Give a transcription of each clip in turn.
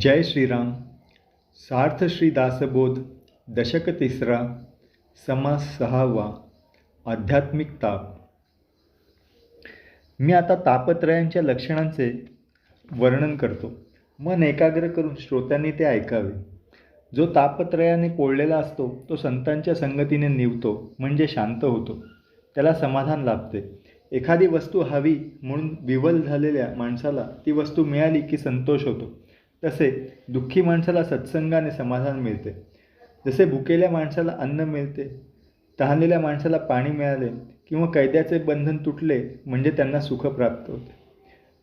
जय श्रीराम सार्थ श्री दासबोध दशक तिसरा समास सहावा आध्यात्मिक ताप. मी आता तापत्रयांच्या लक्षणांचे वर्णन करतो. मन एकाग्र करून श्रोत्यांनी ते ऐकावे. जो तापत्रयाने पोळलेला असतो तो संतांच्या संगतीने निवतो म्हणजे शांत होतो. त्याला समाधान लाभते. एखादी वस्तू हवी म्हणून विवल झालेल्या माणसाला ती वस्तू मिळाली की संतोष होतो. तसे दुःखी माणसाला सत्संगाने समाधान मिळते. जसे भुकेल्या माणसाला अन्न मिळते तहानलेल्या माणसाला पाणी मिळाले किंवा कैद्याचे बंधन तुटले म्हणजे त्यांना सुख प्राप्त होते.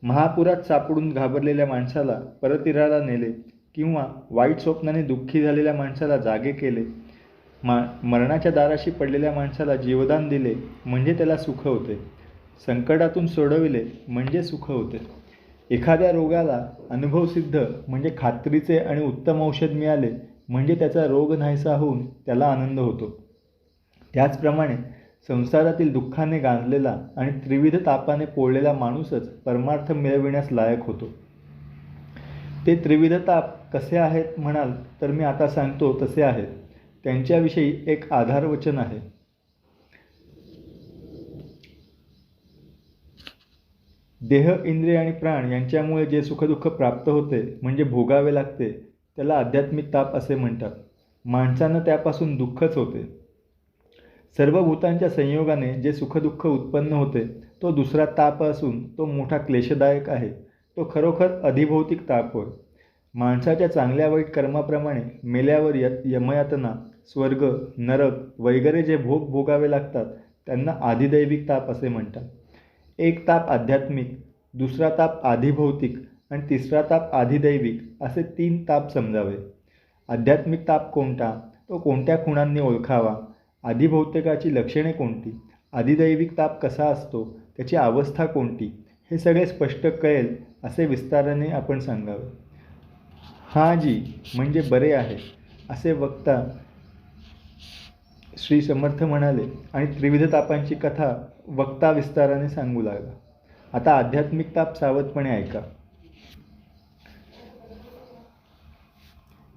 महापुरात सापडून घाबरलेल्या माणसाला परतीराला नेले किंवा वाईट स्वप्नाने दुःखी झालेल्या माणसाला जागे केले मा मरणाच्या दाराशी पडलेल्या माणसाला जीवदान दिले म्हणजे त्याला सुख होते. संकटातून सोडविले म्हणजे सुख होते. एखाद्या रोगाला अनुभवसिद्ध म्हणजे खात्रीचे आणि उत्तम औषध मिळाले म्हणजे त्याचा रोग नाहीसा होऊन त्याला आनंद होतो. त्याचप्रमाणे संसारातील दुःखाने गांजलेला आणि त्रिविध तापाने पोळलेला माणूसच परमार्थ मिळविण्यास लायक होतो. ते त्रिविध ताप कसे आहेत म्हणाल तर मी आता सांगतो तसे आहेत. त्यांच्याविषयी एक आधारवचन आहे. देह इंद्रिय आणि प्राण यांच्यामुळे जे सुखदुःख प्राप्त होते म्हणजे भोगावे लागते त्याला आध्यात्मिक ताप असे म्हणतात. माणसानं त्यापासून दुःखच होते. सर्व भूतांच्या संयोगाने जे सुखदुःख उत्पन्न होते तो दुसरा ताप असून तो मोठा क्लेशदायक आहे. तो खरोखर अधिभौतिक ताप होय. माणसाच्या चांगल्या वाईट कर्माप्रमाणे मेल्यावर य यमयातना स्वर्ग नरक वगैरे जे भोग भोगावे लागतात त्यांना आधिदैविक ताप असे म्हणतात. एक ताप आध्यात्मिक दुसरा ताप आधिभौतिक आणि तिसरा ताप आधिदैविक असे तीन ताप समजावे. आध्यात्मिक ताप कोणता? तो कोणत्या खुणांनी ओळखावा? आधिभौतिकाची लक्षणे कोणती? आधिदैविक ताप कसा असतो? त्याची अवस्था कोणती? हे सगळे स्पष्ट कळेल असे विस्ताराने आपण सांगावे. हा जी म्हणजे बरे आहे असे वक्ता श्री समर्थ म्हणाले आणि त्रिविध तापांची कथा वक्ता विस्ताराने सांगू लागला. आता आध्यात्मिक ताप सावधपणे ऐका.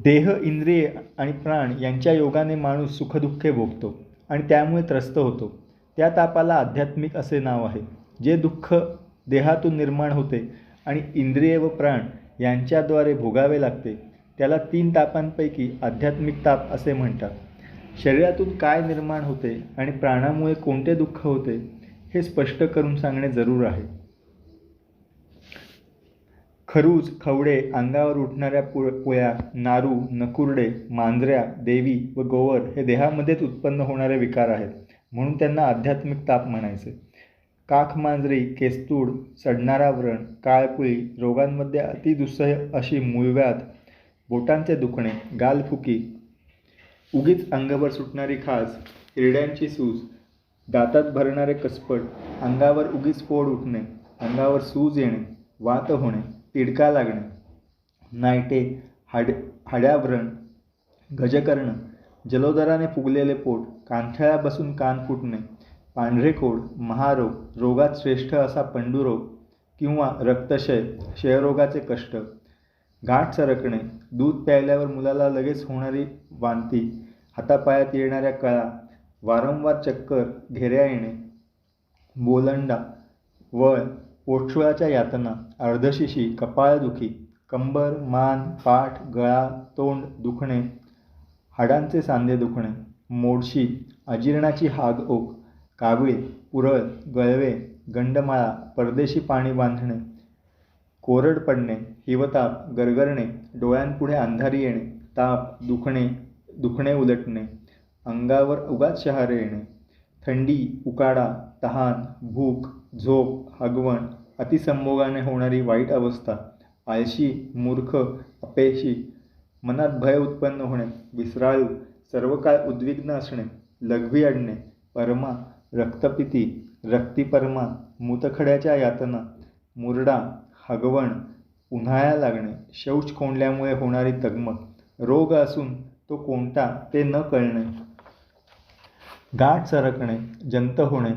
देह इंद्रिय आणि प्राण यांच्या योगाने माणूस सुखदुःखे भोगतो आणि त्यामुळे त्रस्त होतो. त्या तापाला आध्यात्मिक असे नाव आहे जे दुःख देहातून निर्माण होते आणि इंद्रिय व प्राण यांच्याद्वारे भोगावे लागते. त्याला तीन तापांपैकी आध्यात्मिक ताप असे म्हणतात. शरीरातून काय निर्माण होते आणि प्राणामुळे कोणते दुःख होते हे स्पष्ट करून सांगणे जरूर आहे. खरूज खवडे अंगावर उठणाऱ्या पु पुळ्या नारू नकुरडे मांजऱ्या देवी व गोवर हे देहामध्येच उत्पन्न होणारे विकार आहेत म्हणून त्यांना आध्यात्मिक ताप म्हणायचे. काख मांजरी केस्तूड सडणारा व्रण काळपुळी रोगांमध्ये अतिदुस्सह अशी मूळव्याध बोटांचे दुखणे गालफुकी उगीच अंगावर सुटणारी खाज हिरड्यांची सूज दातात भरणारे कसपट अंगावर उगीच फोड उठणे अंगावर सूज येणे वात होणे तिडका लागणे नायटे हाड हाड्याभरण गजकर्ण जलोदराने फुगलेले पोट कानठळ्या बसून कान फुटणे पांढरे कोड महारोग रोगात श्रेष्ठ असा पंडुरोग किंवा रक्तक्षय क्षयरोगाचे कष्ट गाठ सरकणे दूध प्यायल्यावर मुलाला लगेच होणारी वांती हातापायात येणाऱ्या कळा वारंवार चक्कर घेऱ्या येणे बोलंडा वळ पोटशुळाच्या यातना अर्धशिशी कपाळदुखी कंबर मान पाठ गळा तोंड दुखणे हाडांचे सांधे दुखणे मोडशी अजीर्णाची हाग ओक कावीळ पुरळ गळवे गंडमाळा परदेशी पाणी बांधणे कोरड पडणे हिवताप गरगरणे डोळ्यांपुढे अंधारी येणे ताप दुखणे दुखणे उलटणे अंगावर उगाच शहारे येणे थंडी उकाडा तहान भूक झोप हगवण अतिसंभोगाने होणारी वाईट अवस्था आळशी मूर्ख अपेशी मनात भय उत्पन्न होणे विसराळू सर्व काळ उद्विग्न असणे लघवी अडणे परमा रक्तपिती रक्तिपरमा मूतखड्याच्या यातना मुरडा हगवण उन्हाळ्या लागणे शौच कोंडल्यामुळे होणारी तगमग रोग असून तो कोणता ते न कळणे. गाठ सरकणे जंत होणे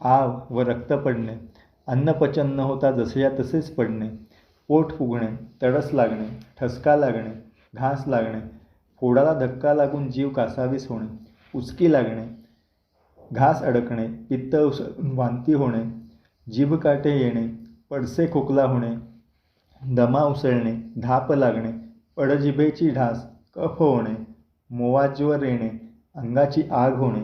आव व रक्त पडणे अन्नपचन न होता जसेच्या तसेच पडणे पोट फुगणे तडस लागणे ठसका लागणे घास लागणे फोडाला धक्का लागून जीव कासावीस होणे उचकी लागणे घास अडकणे पित्त उस वांती होणे जीभकाटे येणे पडसे खोकला होणे दमा उसळणे धाप लागणे पडजिभेची ढास कफ होणे मोवाज्वर येणे अंगाची आग होणे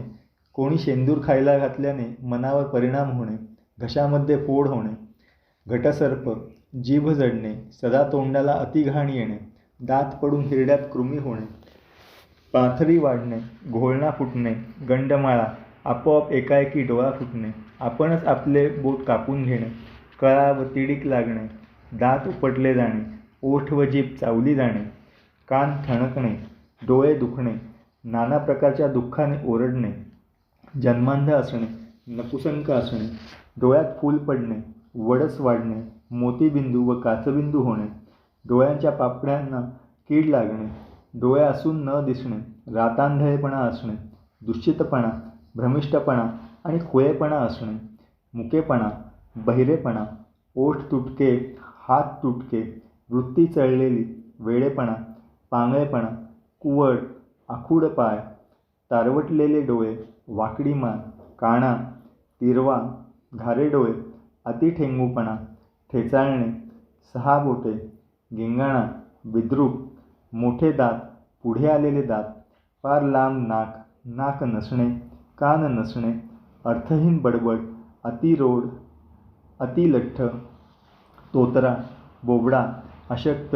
कोणी शेंदूर खायला घातल्याने मनावर परिणाम होणे घशामध्ये फोड होणे घटसर्प जीभ जडणे सदा तोंडाला अतिघाण येणे दात पडून हिरड्यात कृमी होणे पाथरी वाढणे घोळणा फुटणे गंडमाळा आपोआप एकाएकी डोळा फुटणे आपणच आपले बोट कापून घेणे कळा व तिडीक लागणे दात उपटले जाणे ओठ व जीभ चावली जाणे कान ठणकणे डोळे दुखणे नाना प्रकारच्या दुःखाने ओरडणे जन्मांध असणे नपुसंक असणे डोळ्यात फूल पडणे वडस वाढणे मोतीबिंदू व काचबिंदू होणे डोळ्यांच्या पापड्यांना कीड लागणे डोळे असून न दिसणे रातांधळेपणा असणे दुश्चितपणा भ्रमिष्टपणा आणि खुळेपणा असणे मुकेपणा बहिरेपणा ओठ तुटके हात तुटके वृत्ती चळलेली वेडेपणा पांगळेपणा कुवड आखूड पाय तारवटलेले डोळे वाकडी मान काणा तिरवा घारे डोळे अतिठेंगूपणा ठेचाळणे सहा बोटे गिंगाणा विद्रूप मोठे दात पुढे आलेले दात फार लांब नाक नाक नसणे कान नसणे अर्थहीन बडबड अतिरोड अतिलठ्ठ तोतरा बोबडा अशक्त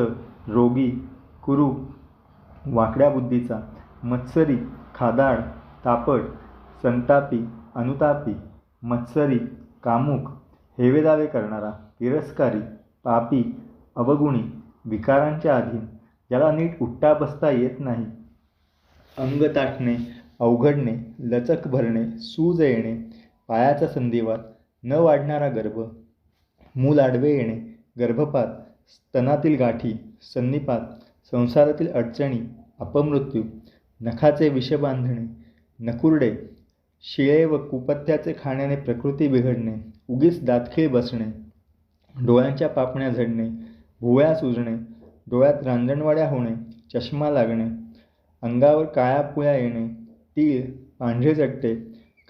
रोगी कुरूप वाकड्या बुद्धीचा मत्सरी खादाड तापट संतापी अनुतापी मत्सरी कामुक हेवेदावे करणारा तिरस्कारी पापी अवगुणी विकारांच्या अधीन ज्याला नीट उठता बसता येत नाही. अंग ताठणे अवघडणे लचक भरणे सूज येणे पायाचा संधिवात न वाढणारा गर्भ मूल आडवे येणे गर्भपात स्तनातील गाठी सन्निपात संसारातील अडचणी अपमृत्यू नखाचे विष बांधणे नकुरडे शिळे व कुपथ्याचे खाण्याने प्रकृती बिघडणे उगीच दातखीळ बसणे डोळ्यांच्या पापण्या झडणे भुवया सुजणे डोळ्यात रांजणवाड्या होणे चष्मा लागणे अंगावर काळ्या पुळ्या येणे तीळ पांढरे चट्टे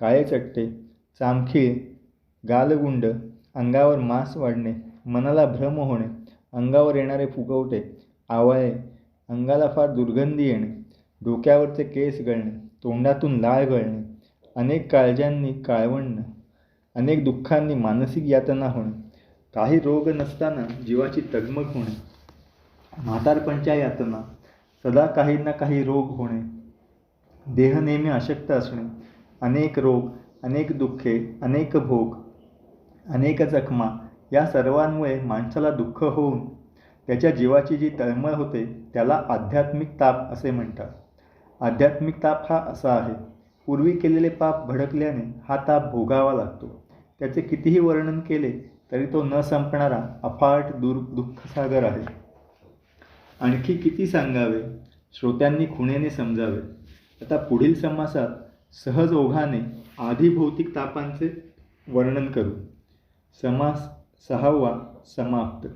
काळे चट्टे चामखीळ गालगुंड अंगावर मांस वाढणे मनाला भ्रम होणे अंगावर येणारे फुगवटे आवळे अंगाला फार दुर्गंधी येणे डोक्यावरचे केस गळणे तोंडातून लाळ गळणे अनेक काळजांनी काळवणणं अनेक दुःखांनी मानसिक यातना होणे काही रोग नसताना जीवाची तगमग होणे म्हातारपणच्या यातना सदा काही ना काही रोग होणे. देह नेहमी अशक्त असणे अनेक रोग अनेक दुःखे अनेक भोग अनेक जखमा या सर्वांमुळे माणसाला दुःख होऊन त्याच्या जीवाची जी तळमळ होते त्याला आध्यात्मिक ताप असे म्हणतात. आध्यात्मिक ताप हा असा आहे पूर्वी केलेले पाप भडकल्याने हा ताप भोगावा लागतो. त्याचे कितीही वर्णन केले तरी तो न संपणारा अफाट दूर दुःखसागर आहे. आणखी किती सांगावे? श्रोत्यांनी खुणेने समजावे. आता पुढील समासात सहज ओघाने आधी भौतिक तापांचे वर्णन करू. समास सहावा समाप्त.